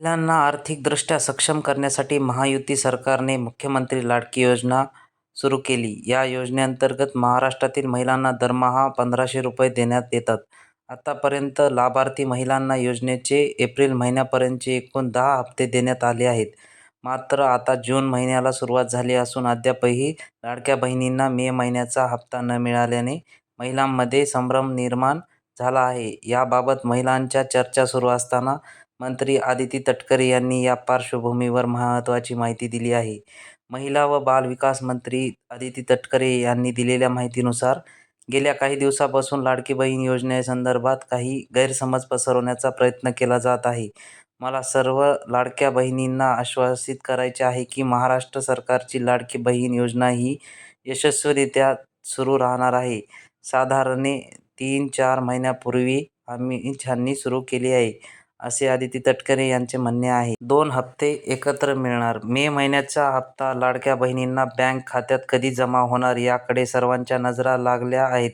महिलांना आर्थिकदृष्ट्या सक्षम करण्यासाठी महायुती सरकारने मुख्यमंत्री लाडकी योजना सुरू केली. या योजनेअंतर्गत महाराष्ट्रातील महिलांना दरमहा पंधराशे रुपये देण्यात येतात. आतापर्यंत लाभार्थी महिलांना योजनेचे एप्रिल महिन्यापर्यंतचे एकूण दहा हप्ते देण्यात आले आहेत. मात्र आता जून महिन्याला सुरुवात झाली असून अद्यापही लाडक्या बहिणींना मे महिन्याचा हप्ता न मिळाल्याने महिलांमध्ये संभ्रम निर्माण झाला आहे. याबाबत महिलांच्या चर्चा सुरू असताना मंत्री आदिती तटकरे यांनी या पार्श्वभूमीवर महत्त्वाची माहिती दिली आहे. महिला व बालविकास मंत्री आदिती तटकरे यांनी दिलेल्या माहितीनुसार, गेल्या काही दिवसापासून लाडकी बहीण योजनेसंदर्भात काही गैरसमज पसरवण्याचा प्रयत्न केला जात आहे. मला सर्व लाडक्या बहिणींना आश्वासित करायचे आहे की महाराष्ट्र सरकारची लाडकी बहीण योजना ही यशस्वीरित्या सुरू राहणार आहे. साधारणे तीन-चार महिन्यापूर्वी आम्ही छाननी सुरू केली आहे, असे आदिती तटकरे यांचे म्हणणे आहे. दोन हप्ते एकत्र मिळणार? मे महिन्याचा हप्ता लाडक्या बहिणींना बँक खात्यात कधी जमा होणार याकडे सर्वांच्या नजरा लागल्या आहेत.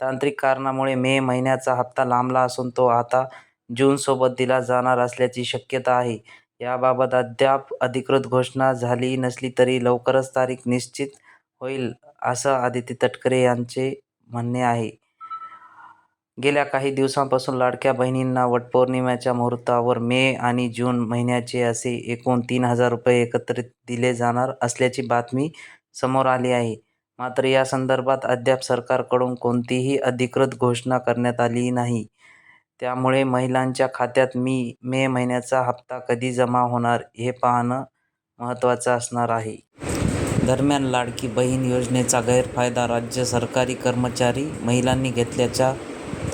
तांत्रिक कारणामुळे मे महिन्याचा हप्ता लांबला असून तो आता जूनसोबत दिला जाणार असल्याची शक्यता आहे. याबाबत अद्याप अधिकृत घोषणा झाली नसली तरी लवकरच तारीख निश्चित होईल, असं आदिती तटकरे यांचे म्हणणे आहे. गेल्या काही दिवसांपासून लाडक्या बहिणींना वटपौर्णिमेच्या मुहूर्तावर मे आणि जून महिन्याचे असे एकूण तीन हजार रुपये एकत्रित दिले जाणार असल्याची बातमी समोर आली आहे. मात्र या संदर्भात अद्याप सरकारकडून कोणतीही अधिकृत घोषणा करण्यात आली नाही. त्यामुळे महिलांच्या खात्यात मी मे महिन्याचा हप्ता कधी जमा होणार हे पाहणं महत्त्वाचं असणार आहे. दरम्यान, लाडकी बहीण योजनेचा गैरफायदा राज्य सरकारी कर्मचारी महिलांनी घेतल्याच्या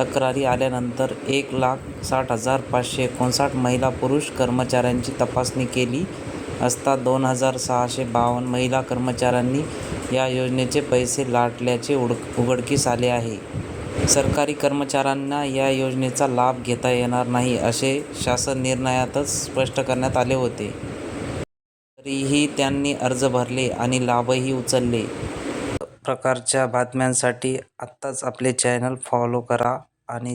तक्रारी आल्यानंतर एक लाख साठ हजार पाचशे एकोणसाठ महिला-पुरुष कर्मचाऱ्यांची तपासणी केली असता दोन हजार सहाशे बावन्न महिला कर्मचाऱ्यांनी या योजनेचे पैसे लाटल्याचे उड उघडकीस आले आहे. सरकारी कर्मचाऱ्यांना या योजनेचा लाभ घेता येणार नाही, असे शासन निर्णयातच स्पष्ट करण्यात आले होते. तरीही त्यांनी अर्ज भरले आणि लाभही उचलले. प्रकारच्या बातम्यांसाठी आत्ताच आपले चॅनल फॉलो करा आणि